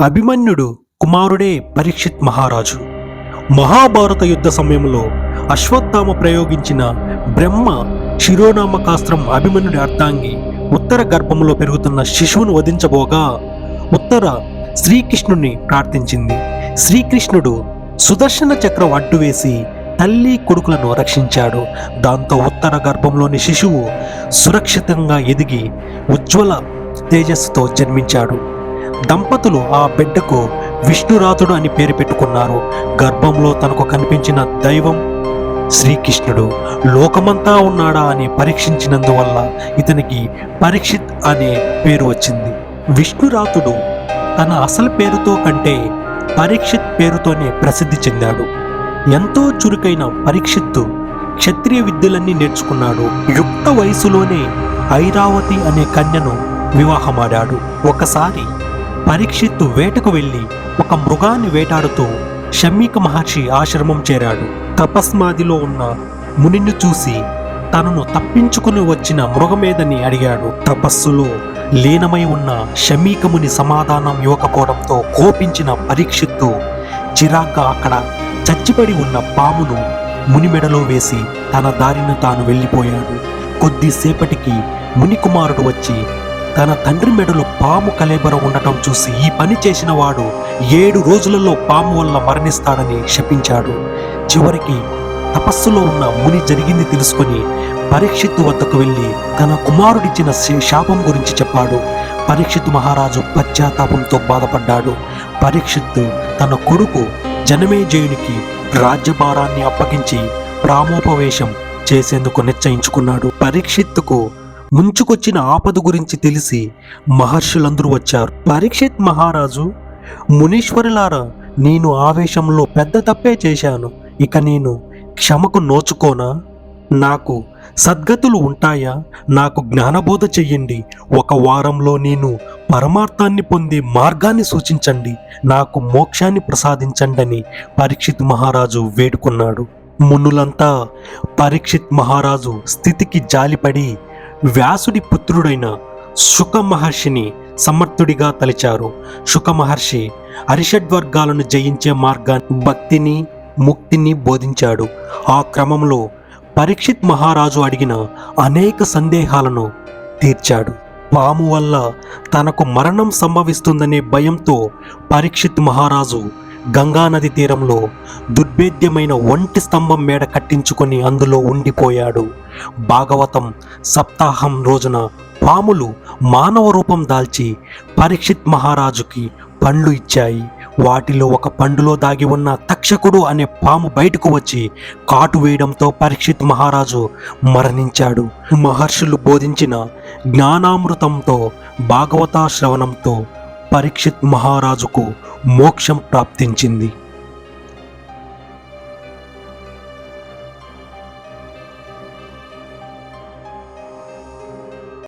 అభిమన్యుడు కుమారుడే పరీక్షిత్ మహారాజు. మహాభారత యుద్ధ సమయంలో అశ్వత్థామ ప్రయోగించిన బ్రహ్మ శిరోనామకాస్త్రం అభిమన్యుడి అర్థాంగి ఉత్తర గర్భంలో పెరుగుతున్న శిశువును వధించబోగా ఉత్తర శ్రీకృష్ణుని ప్రార్థించింది. శ్రీకృష్ణుడు సుదర్శన చక్రం అడ్డువేసి తల్లి కొడుకులను రక్షించాడు. దాంతో ఉత్తర గర్భంలోని శిశువు సురక్షితంగా ఎదిగి ఉజ్వల తేజస్సుతో జన్మించాడు. దంపతులు ఆ బిడ్డకు విష్ణురాతుడు అని పేరు పెట్టుకున్నారు. గర్భంలో తనకు కనిపించిన దైవం శ్రీకృష్ణుడు. లోకమంతా ఉన్నాడా అని పరీక్షించినందువల్ల ఇతనికి పరీక్షిత్ అనే పేరు వచ్చింది. విష్ణురాతుడు తన అసలు పేరుతో కంటే పరీక్షిత్ పేరుతోనే ప్రసిద్ధి చెందాడు. ఎంతో చురుకైన పరీక్షిత్తు క్షత్రియ విద్యలన్నీ నేర్చుకున్నాడు. యుక్త వయసులోనే ఐరావతి అనే కన్యను వివాహమాడాడు. ఒకసారి పరీక్షిత్తు వేటకు వెళ్ళి ఒక మృగాన్ని వేటాడుతూ షమ్మిక మహర్షి ఆశ్రమం చేరాడు. తపస్మాదిలో ఉన్న మునిని చూసి తనను తప్పించుకుని వచ్చిన మృగమేదని అడిగాడు. తపస్సులో లీనమై ఉన్న షమీకముని సమాధానం ఇవ్వకపోవడంతో కోపించిన పరీక్షిత్తు చిరాగ్గా అక్కడ చచ్చిపడి ఉన్న పామును మునిమెడలో వేసి తన దారిన తాను వెళ్ళిపోయాడు. కొద్దిసేపటికి మునికుమారుడు వచ్చి తన తండ్రి మెడలో పాము కలేబర ఉండటం చూసి ఈ పని చేసిన వాడు ఏడు రోజులలో పాము వల్ల మరణిస్తాడని శపించాడు. చివరికి తపస్సులో ఉన్న ముని జరిగింది తెలుసుకుని పరీక్షిత్తు వద్దకు వెళ్ళి తన కుమారుడిచ్చిన శాపం గురించి చెప్పాడు. పరీక్షిత్తు మహారాజు పశ్చాత్తాపంతో బాధపడ్డాడు. పరీక్షిత్తు తన కొడుకు జనమేజయునికి రాజ్యభారాన్ని అప్పగించి ప్రామోపవేశం చేసేందుకు నిశ్చయించుకున్నాడు. పరీక్షిత్తుకు ముంచుకొచ్చిన ఆపద గురించి తెలిసి మహర్షులందరూ వచ్చారు. పరీక్షిత్ మహారాజు మునీశ్వరులారా నేను ఆవేశంలో పెద్ద తప్పే చేశాను. ఇక నేను క్షమకు నోచుకోనా? నాకు సద్గతులు ఉంటాయా? నాకు జ్ఞానబోధ చెయ్యండి. ఒక వారంలో నేను పరమార్థాన్ని పొందే మార్గాన్ని సూచించండి. నాకు మోక్షాన్ని ప్రసాదించండని పరీక్షిత్ మహారాజు వేడుకున్నాడు. మునులంతా పరీక్షిత్ మహారాజు స్థితికి జాలిపడి వ్యాసుడి పుత్రుడైన శుక మహర్షిని సమర్థుడిగా తలిచారు. శుక మహర్షి అరిషడ్వర్గాలను జయించే మార్గాన్ని భక్తిని ముక్తిని బోధించాడు. ఆ క్రమంలో పరీక్షిత్ మహారాజు అడిగిన అనేక సందేహాలను తీర్చాడు. పాము వల్ల తనకు మరణం సంభవిస్తుందనే భయంతో పరీక్షిత్ మహారాజు గంగానది తీరంలో దుర్భేద్యమైన ఒంటి స్తంభం మేడ కట్టించుకొని అందులో ఉండిపోయాడు. భాగవతం సప్తాహం రోజున పాములు మానవ రూపం దాల్చి పరీక్షిత్ మహారాజుకి పండ్లు ఇచ్చాయి. వాటిలో ఒక పండులో దాగి ఉన్న తక్షకుడు అనే పాము బయటకు వచ్చి కాటు వేయడంతో పరీక్షిత్ మహారాజు మరణించాడు. మహర్షులు బోధించిన జ్ఞానామృతంతో భాగవతా శ్రవణంతో పరీక్షిత్ మహారాజుకు మోక్షం ప్రాప్తించింది.